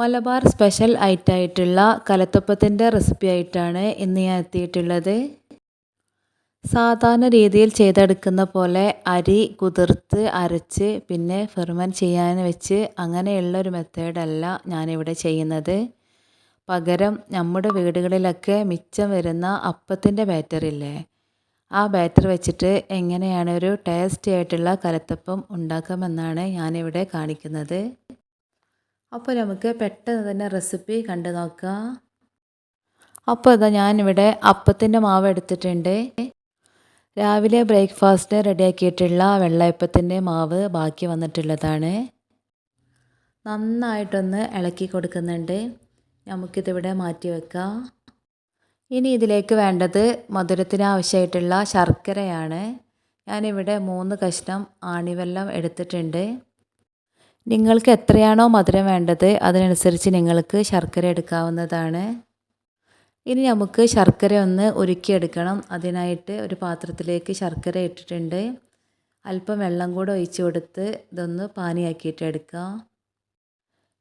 Malabar special ഐറ്റമായിട്ടുള്ള കലത്തപ്പത്തിന്റെ recipe ആയിട്ടാണ് ഇന്ന് ഞാൻ എത്തിയിട്ടുള്ളത്. സാധാരണ രീതിയിൽ ചെയ്തെടുക്കുന്ന പോലെ അരി കുതിർത്ത് അരച്ച് പിന്നെ ഫെർമൻ ചെയ്യാൻ വെച്ച് അങ്ങനെയുള്ള ഒരു മെത്തേഡല്ല ഞാനിവിടെ ചെയ്യുന്നത്. പകരം നമ്മുടെ വീടുകളിലൊക്കെ മിച്ചം വരുന്ന അപ്പത്തിന്റെ ബാറ്ററില്ലേ ആ ബാറ്റർ വെച്ചിട്ട് എങ്ങനെയാണ് ഒരു ടേസ്റ്റി ആയിട്ടുള്ള കലത്തപ്പം ഉണ്ടാക്കാമെന്നാണ് ഞാനിവിടെ കാണിക്കുന്നത്. അപ്പോൾ നമുക്ക് പെട്ടെന്ന് തന്നെ റെസിപ്പി കണ്ടു നോക്കാം. അപ്പോൾ ഇതാ ഞാനിവിടെ അപ്പത്തിന്റെ മാവ് എടുത്തിട്ടുണ്ട്. രാവിലെ ബ്രേക്ക്ഫാസ്റ്റ് റെഡിയാക്കിയിട്ടുള്ള വെള്ളയപ്പത്തിന്റെ മാവ് ബാക്കി വന്നിട്ടുള്ളതാണ്. നന്നായിട്ടൊന്ന് ഇളക്കി കൊടുക്കുന്നുണ്ട്. നമുക്കിതിവിടെ മാറ്റി വെക്കാം. ഇനി ഇതിലേക്ക് വേണ്ടത് മധുരത്തിന് ആവശ്യമായിട്ടുള്ള ശർക്കരയാണ്. ഞാനിവിടെ മൂന്ന് കഷ്ണം ആണിവെല്ലം എടുത്തിട്ടുണ്ട്. നിങ്ങൾക്ക് എത്രയാണോ മധുരം വേണ്ടത് അതിനനുസരിച്ച് നിങ്ങൾക്ക് ശർക്കര എടുക്കാവുന്നതാണ്. ഇനി നമുക്ക് ശർക്കര ഒന്ന് ഉരുക്കിയെടുക്കണം. അതിനായിട്ട് ഒരു പാത്രത്തിലേക്ക് ശർക്കര ഇട്ടിട്ടുണ്ട്. അല്പം വെള്ളം കൂടെ ഒഴിച്ച് കൊടുത്ത് ഇതൊന്ന് പാനിയാക്കിയിട്ട് എടുക്കാം.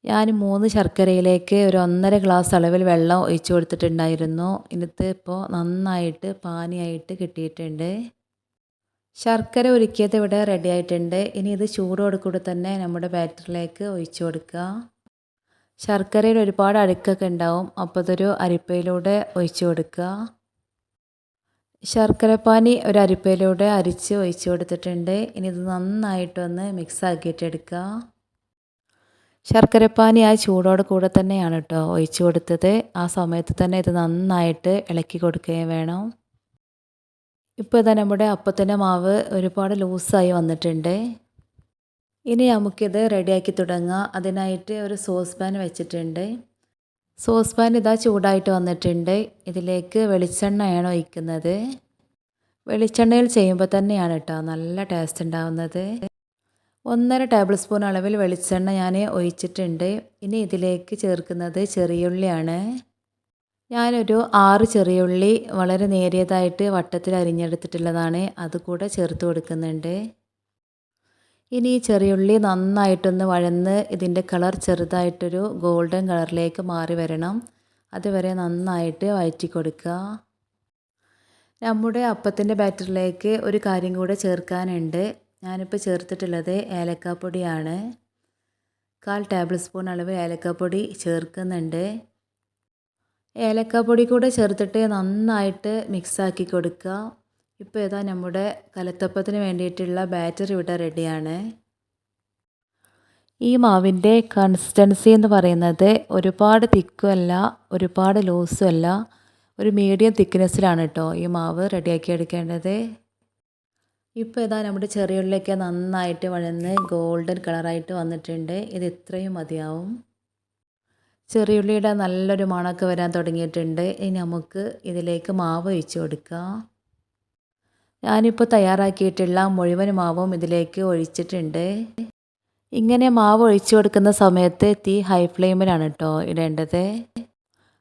ഞാൻ മൂന്ന് ശർക്കരയിലേക്ക് ഒരു ഒന്നര ഗ്ലാസ് അളവിൽ വെള്ളം ഒഴിച്ച് കൊടുത്തിട്ടുണ്ടായിരുന്നു. ഇന്നത്തെ ഇപ്പോൾ നന്നായിട്ട് പാനിയായിട്ട് കിട്ടിയിട്ടുണ്ട്. ശർക്കര ഒരുക്കിയത് ഇവിടെ റെഡി ആയിട്ടുണ്ട്. ഇനി ഇത് ചൂടോട് കൂടി തന്നെ നമ്മുടെ ബാറ്ററിലേക്ക് ഒഴിച്ചു കൊടുക്കുക. ശർക്കരയിൽ ഒരുപാട് അഴുക്കൊക്കെ ഉണ്ടാവും. അപ്പോൾ അതൊരു അരിപ്പയിലൂടെ ഒഴിച്ചു കൊടുക്കുക. ശർക്കരപ്പാനി ഒരു അരിപ്പയിലൂടെ അരിച്ച് ഒഴിച്ചു കൊടുത്തിട്ടുണ്ട്. ഇനി ഇത് നന്നായിട്ടൊന്ന് മിക്സ് ആക്കിയിട്ടെടുക്കുക. ശർക്കരപ്പാനി ആ ചൂടോടെ കൂടെ തന്നെയാണ് കേട്ടോ ഒഴിച്ചു കൊടുത്തത്. ആ സമയത്ത് തന്നെ ഇത് നന്നായിട്ട് ഇളക്കി കൊടുക്കുകയും വേണം. ഇപ്പോൾ ഇതാ നമ്മുടെ അപ്പത്തിന്റെ മാവ് ഒരുപാട് ലൂസായി വന്നിട്ടുണ്ട്. ഇനി നമുക്കിത് റെഡിയാക്കി തുടങ്ങാം. അതിനായിട്ട് ഒരു സോസ് പാൻ വെച്ചിട്ടുണ്ട്. സോസ് പാൻ ഇതാ ചൂടായിട്ട് വന്നിട്ടുണ്ട്. ഇതിലേക്ക് വെളിച്ചെണ്ണയാണ് ഒഴിക്കുന്നത്. വെളിച്ചെണ്ണയിൽ ചെയ്യുമ്പോൾ തന്നെയാണ് കേട്ടോ നല്ല ടേസ്റ്റ് ഉണ്ടാവുന്നത്. ഒന്നര ടേബിൾ സ്പൂൺ അളവിൽ വെളിച്ചെണ്ണ ഞാൻ ഒഴിച്ചിട്ടുണ്ട്. ഇനി ഇതിലേക്ക് ചേർക്കുന്നത് ചെറിയുള്ളിയാണ്. ഞാനൊരു ആറ് ചെറിയ ഉള്ളി വളരെ നേരിയതായിട്ട് വട്ടത്തിൽ അരിഞ്ഞെടുത്തിട്ടുള്ളതാണ്. അത് കൂടെ ചേർത്ത് കൊടുക്കുന്നുണ്ട്. ഇനി ഈ ചെറിയുള്ളി നന്നായിട്ടൊന്ന് വഴന്ന് ഇതിന്റെ കളർ ചെറുതായിട്ടൊരു ഗോൾഡൻ കളറിലേക്ക് മാറി വരണം. അതുവരെ നന്നായിട്ട് വഴറ്റി കൊടുക്കുക. നമ്മുടെ അപ്പത്തിന്റെ ബാറ്ററിലേക്ക് ഒരു കാര്യം കൂടെ ചേർക്കാനുണ്ട്. ഞാനിപ്പോൾ ചേർത്തിട്ടുള്ളത് ഏലക്കാപ്പൊടിയാണ്. കാൽ ടേബിൾ സ്പൂൺ അളവ് ഏലക്കാപ്പൊടി ചേർക്കുന്നുണ്ട്. ഏലക്കാപ്പൊടി കൂടെ ചേർത്തിട്ട് നന്നായിട്ട് മിക്സാക്കി കൊടുക്കുക. ഇപ്പോൾ ഇതാ നമ്മുടെ കലത്തപ്പത്തിന് വേണ്ടിയിട്ടുള്ള ബാറ്റർ ഇവിടെ റെഡിയാണ്. ഈ മാവിന്റെ കൺസിസ്റ്റൻസി എന്ന് പറയുന്നത് ഒരുപാട് തിക്കും അല്ല ഒരുപാട് ലൂസുമല്ല ഒരു മീഡിയം തിക്നെസ്സിലാണ് കേട്ടോ ഈ മാവ് റെഡിയാക്കി എടുക്കേണ്ടത്. ഇപ്പോൾ ഇതാ നമ്മുടെ ചെറിയുള്ളിലൊക്കെ നന്നായിട്ട് വഴന്ന് ഗോൾഡൻ കളറായിട്ട് വന്നിട്ടുണ്ട്. ഇത് ഇത്രയും മതിയാവും. ചെറിയുള്ളിയുടെ നല്ലൊരു മണമൊക്കെ വരാൻ തുടങ്ങിയിട്ടുണ്ട്. ഇനി നമുക്ക് ഇതിലേക്ക് മാവ് ഒഴിച്ച് കൊടുക്കാം. ഞാനിപ്പോൾ തയ്യാറാക്കിയിട്ടുള്ള മുഴുവൻ മാവും ഇതിലേക്ക് ഒഴിച്ചിട്ടുണ്ട്. ഇങ്ങനെ മാവ് ഒഴിച്ചു കൊടുക്കുന്ന സമയത്ത് തീ ഹൈ ഫ്ലെയിമിലാണ് കേട്ടോ ഇടേണ്ടത്.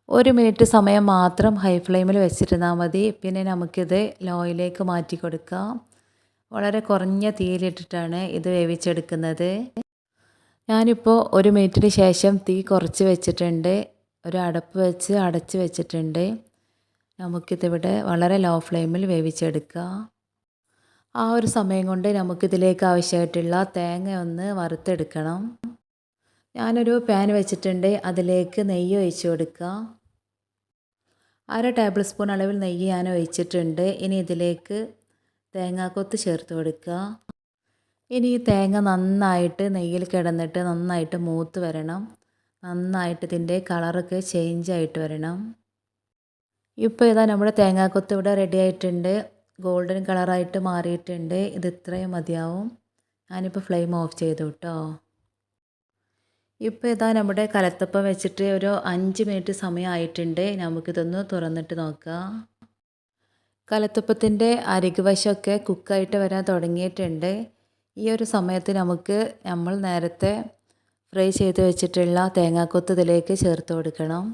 ഒരു മിനിറ്റ് സമയം മാത്രം ഹൈ ഫ്ലെയിമിൽ വെച്ചിരുന്നാൽ മതി. പിന്നെ നമുക്കിത് ലോയിലേക്ക് മാറ്റി കൊടുക്കാം. വളരെ കുറഞ്ഞ തീയിലിട്ടിട്ടാണ് ഇത് വേവിച്ചെടുക്കുന്നത്. ഞാനിപ്പോൾ ഒരു മിനിറ്റിന് ശേഷം തീ കുറച്ച് വെച്ചിട്ടുണ്ട്. ഒരു അടപ്പ് വെച്ച് അടച്ച് വെച്ചിട്ടുണ്ട്. നമുക്കിതിവിടെ വളരെ ലോ ഫ്ലെയിമിൽ വേവിച്ചെടുക്കാം. ആ ഒരു സമയം കൊണ്ട് നമുക്കിതിലേക്ക് ആവശ്യമായിട്ടുള്ള തേങ്ങ ഒന്ന് വറുത്തെടുക്കണം. ഞാനൊരു പാൻ വെച്ചിട്ടുണ്ട്. അതിലേക്ക് നെയ്യ് ഒഴിച്ചു കൊടുക്കുക അര ടേബിൾ സ്പൂൺ അളവിൽ നെയ്യ് ഞാൻ ഒഴിച്ചിട്ടുണ്ട്. ഇനി ഇതിലേക്ക് തേങ്ങാക്കൊത്ത് ചേർത്ത് കൊടുക്കുക ഇനി ഈ തേങ്ങ നന്നായിട്ട് നെയ്യിൽ കിടന്നിട്ട് നന്നായിട്ട് മൂത്ത് വരണം. നന്നായിട്ട് ഇതിന്റെ കളറൊക്കെ ചേഞ്ച് ആയിട്ട് വരണം. ഇപ്പോൾ ഇതാ നമ്മുടെ തേങ്ങാക്കൊത്ത് ഇവിടെ റെഡി ആയിട്ടുണ്ട്. ഗോൾഡൻ കളറായിട്ട് മാറിയിട്ടുണ്ട്. ഇത് ഇത്രയും മതിയാവും. ഞാനിപ്പോൾ ഫ്ലെയിം ഓഫ് ചെയ്തു കേട്ടോ ഇപ്പോൾ ഇതാ നമ്മുടെ കലത്തപ്പം വെച്ചിട്ട് ഒരു അഞ്ച് മിനിറ്റ് സമയമായിട്ടുണ്ട് നമുക്കിതൊന്ന് തുറന്നിട്ട് നോക്കാം. കലത്തപ്പത്തിന്റെ അരികുവശമൊക്കെ കുക്കായിട്ട് വരാൻ തുടങ്ങിയിട്ടുണ്ട്. ഈ ഒരു സമയത്ത് നമുക്ക് നമ്മൾ നേരത്തെ ഫ്രൈ ചെയ്ത് വെച്ചിട്ടുള്ള തേങ്ങാക്കൊത്ത് ഇതിലേക്ക് ചേർത്ത് കൊടുക്കണം.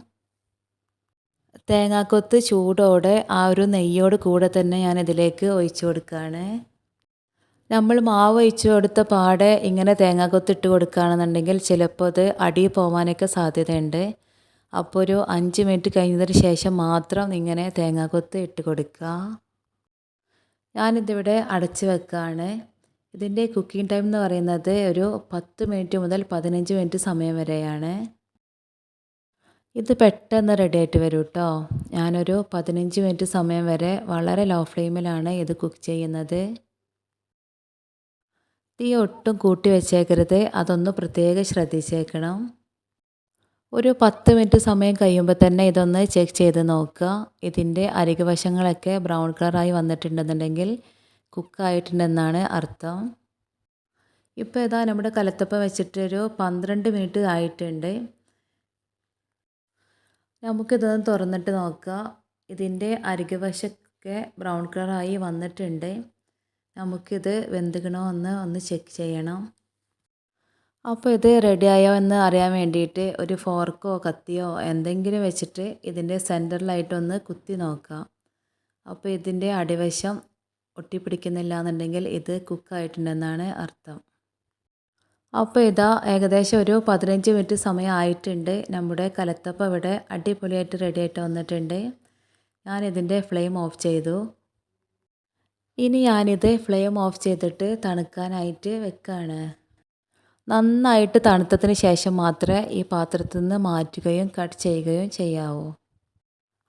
തേങ്ങാക്കൊത്ത് ചൂടോടെ ആ ഒരു നെയ്യോട് കൂടെ തന്നെ ഞാൻ ഇതിലേക്ക് ഒഴിച്ചു കൊടുക്കുകയാണ്. നമ്മൾ മാവ് ഒഴിച്ചു കൊടുത്ത പാടെ ഇങ്ങനെ തേങ്ങാക്കൊത്ത് ഇട്ട് കൊടുക്കുകയാണെന്നുണ്ടെങ്കിൽ ചിലപ്പോൾ അത് അടി പോകാനൊക്കെ സാധ്യതയുണ്ട്. അപ്പോൾ ഒരു അഞ്ച് മിനിറ്റ് കഴിഞ്ഞതിന് ശേഷം മാത്രം ഇങ്ങനെ തേങ്ങാക്കൊത്ത് ഇട്ട് കൊടുക്കുക. ഞാനിതിവിടെ അടച്ച് വെക്കുകയാണ്. ഇതിന്റെ കുക്കിംഗ് ടൈം എന്ന് പറയുന്നത് ഒരു പത്ത് മിനിറ്റ് മുതൽ പതിനഞ്ച് മിനിറ്റ് സമയം വരെയാണ്. ഇത് പെട്ടെന്ന് റെഡി ആയിട്ട് വരും കേട്ടോ ഞാനൊരു പതിനഞ്ച് മിനിറ്റ് സമയം വരെ വളരെ ലോ ഫ്ലെയിമിലാണ് ഇത് കുക്ക് ചെയ്യുന്നത്. തീ ഒട്ടും കൂട്ടി വെച്ചേക്കരുത്. അതൊന്ന് പ്രത്യേകം ശ്രദ്ധിച്ചേക്കണം. ഒരു പത്ത് മിനിറ്റ് സമയം കഴിയുമ്പോൾ തന്നെ ഇതൊന്ന് ചെക്ക് ചെയ്ത് നോക്കുക. ഇതിന്റെ അരികുവശങ്ങളൊക്കെ ബ്രൗൺ കളറായി വന്നിട്ടുണ്ടെന്നുണ്ടെങ്കിൽ കുക്കായിട്ടുണ്ടെന്നാണ് അർത്ഥം. ഇപ്പോൾ ഇതാ നമ്മുടെ കലത്തപ്പം വെച്ചിട്ടൊരു പന്ത്രണ്ട് മിനിറ്റ് ആയിട്ടുണ്ട്. നമുക്കിതൊന്ന് തുറന്നിട്ട് നോക്കാം. ഇതിന്റെ അരികുവശമൊക്കെ ബ്രൗൺ കളറായി വന്നിട്ടുണ്ട്. നമുക്കിത് വെന്തുകണോ എന്ന് ഒന്ന് ചെക്ക് ചെയ്യണം. അപ്പോൾ ഇത് റെഡിയായോ എന്ന് അറിയാൻ വേണ്ടിയിട്ട് ഒരു ഫോർക്കോ കത്തിയോ എന്തെങ്കിലും വെച്ചിട്ട് ഇതിന്റെ സെന്ററിലായിട്ടൊന്ന് കുത്തി നോക്കാം. അപ്പോൾ ഇതിന്റെ അടിവശം ഒട്ടിപ്പിടിക്കുന്നില്ല എന്നുണ്ടെങ്കിൽ ഇത് കുക്കായിട്ടുണ്ടെന്നാണ് അർത്ഥം. അപ്പോൾ ഇതാ ഏകദേശം ഒരു പതിനഞ്ച് മിനിറ്റ് സമയം ആയിട്ടുണ്ട് നമ്മുടെ കലത്തപ്പം ഇവിടെ അടിപൊളിയായിട്ട് റെഡി ആയിട്ട് വന്നിട്ടുണ്ട്. ഞാനിതിന്റെ ഫ്ലെയിം ഓഫ് ചെയ്തു. ഇനി ഞാനിത് ഫ്ലെയിം ഓഫ് ചെയ്തിട്ട് തണുക്കാനായിട്ട് വെക്കുകയാണ് നന്നായിട്ട് തണുത്തതിന് ശേഷം മാത്രമേ ഈ പാത്രത്തിൽ നിന്ന് മാറ്റുകയും കട്ട് ചെയ്യുകയും ചെയ്യാവൂ.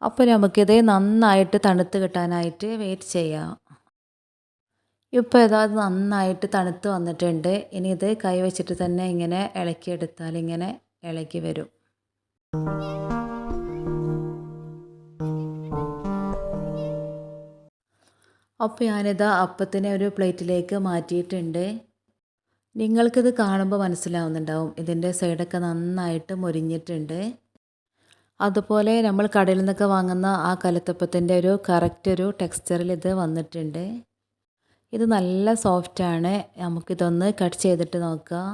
അപ്പോൾ നമുക്കിത് നന്നായിട്ട് തണുത്ത് കിട്ടാനായിട്ട് വെയിറ്റ് ചെയ്യാം. ഇപ്പോൾ ഏതാത് നന്നായിട്ട് തണുത്ത് വന്നിട്ടുണ്ട്. ഇനി ഇത് കൈ വെച്ചിട്ട് തന്നെ ഇങ്ങനെ ഇളക്കിയെടുത്താൽ ഇങ്ങനെ ഇളക്കി വരും. അപ്പോൾ ഞാനിത് അപ്പത്തിനെ ഒരു പ്ലേറ്റിലേക്ക് മാറ്റിയിട്ടുണ്ട്. നിങ്ങൾക്കിത് കാണുമ്പോൾ മനസ്സിലാവുന്നുണ്ടാവും. ഇതിന്റെ സൈഡൊക്കെ നന്നായിട്ട് മുരിഞ്ഞിട്ടുണ്ട്. അതുപോലെ നമ്മൾ കടയിൽ നിന്നൊക്കെ വാങ്ങുന്ന ആ കലത്തപ്പത്തിന്റെ ഒരു കറക്റ്റ് ഒരു ടെക്സ്ചറിൽ ഇത് വന്നിട്ടുണ്ട്. ഇത് നല്ല സോഫ്റ്റാണ് നമുക്കിതൊന്ന് കട്ട് ചെയ്തിട്ട് നോക്കാം.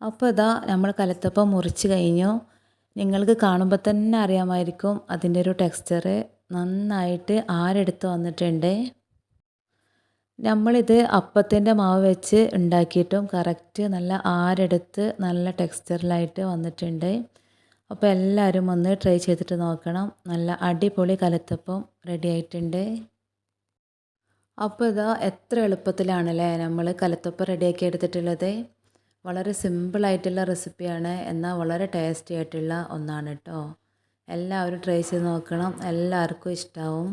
അപ്പോൾ ഇതാ നമ്മൾ കലത്തപ്പം മുറിച്ച് കഴിഞ്ഞു. നിങ്ങൾക്ക് കാണുമ്പോൾ തന്നെ അറിയാമായിരിക്കും അതിന്റെ ഒരു ടെക്സ്ചർ നന്നായിട്ട് ആരെടുത്ത് വന്നിട്ടുണ്ട്. നമ്മളിത് അപ്പത്തിന്റെ മാവ് വെച്ച് ഉണ്ടാക്കിയിട്ടും കറക്റ്റ് നല്ല ആരെടുത്ത് നല്ല ടെക്സ്ചറിലായിട്ട് വന്നിട്ടുണ്ട്. അപ്പോൾ എല്ലാവരും ഒന്ന് ട്രൈ ചെയ്തിട്ട് നോക്കണം. നല്ല അടിപൊളി കലത്തപ്പം റെഡി ആയിട്ടുണ്ട്. അപ്പോൾ ഇതാ എത്ര എളുപ്പത്തിലാണല്ലേ നമ്മൾ കലത്തപ്പം റെഡിയാക്കി എടുത്തിട്ടുള്ളത്. വളരെ സിമ്പിളായിട്ടുള്ള റെസിപ്പിയാണ് എന്നാൽ വളരെ ടേസ്റ്റി ആയിട്ടുള്ള ഒന്നാണ് കേട്ടോ എല്ലാവരും ട്രൈ ചെയ്ത് നോക്കണം. എല്ലാവർക്കും ഇഷ്ടമാവും